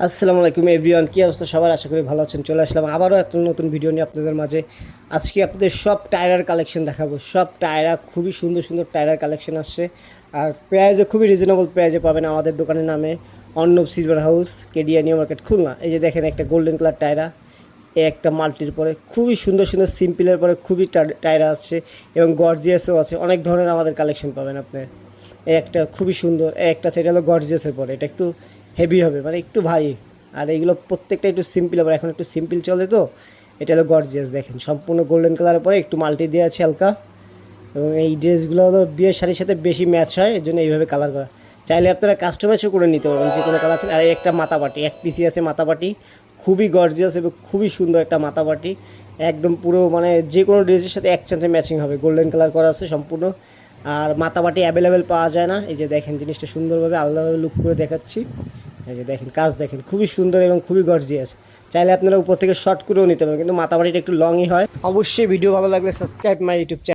আসসালামু আলাইকুম এভরিওয়ান কী অবস্থা? সবার আশা করি ভালো আছেন। চলে আসলাম আবারও একটা নতুন ভিডিও নিয়ে আপনাদের মাঝে। আজকে আপনাদের সব টায়ার কালেকশন দেখাবো। সব টায়রা খুবই সুন্দর সুন্দর টায়ার কালেকশন আসছে। আর প্রাইজও খুবই রিজনেবল প্রাইজে পাবেন আমাদের দোকানের নামে Arnab silver house Kedia new market Khulna. এই যে দেখেন একটা গোল্ডেন কালার টায়রা একটা মাল্টির পরে। খুবই সুন্দর সুন্দর সিম্পলের পরে খুবই টায়রা আছে এবং গর্জিয়াসও আছে। অনেক ধরনের আমাদের কালেকশন পাবেন আপনি। একটা খুবই সুন্দর একটা সেটা হলো গর্জিয়াসের পরে। এটা একটু হেভি হবে মানে একটু ভারী। আর এইগুলো প্রত্যেকটা একটু সিম্পল হবে, এখন একটু সিম্পল চলে তো। এটা হলো গর্জিয়াস দেখেন। সম্পূর্ণ গোল্ডেন কালারের পরে একটু মাল্টি দেওয়া আছে হালকা। এবং এই ড্রেসগুলো হলো বিয়ের শাড়ির সাথে বেশি ম্যাচ হয়, এর জন্য এইভাবে কালার করা। চাইলে আপনারা কাস্টমাইজও করে নিতে পারবেন যে কোনো কালার আছে। আর একটা মাথাপাটি, এক পিসি আছে মাথাপাটি। খুবই গর্জিয়াস এবং খুবই সুন্দর একটা মাথাপাটি। একদম পুরো মানে যে কোনো ড্রেসের সাথে এক চান্সে ম্যাচিং হবে। গোল্ডেন কালার করা আছে সম্পূর্ণ। আর মাথাপাটি অ্যাভেলেবেল পাওয়া যায় না। এই যে দেখেন, জিনিসটা সুন্দরভাবে আলাদাভাবে লুক করে দেখাচ্ছি। এই যে দেখেন, কাজ দেখেন, খুবই সুন্দর এবং খুবই গর্জিয়াস। চাইলে আপনারা উপর থেকে শর্ট করেও নিতে পারেন, কিন্তু মাথাবাড়িটা একটু লংই হয়। অবশ্যই ভিডিও ভালো লাগলে সাবস্ক্রাইব মাই ইউটিউব চ্যানেল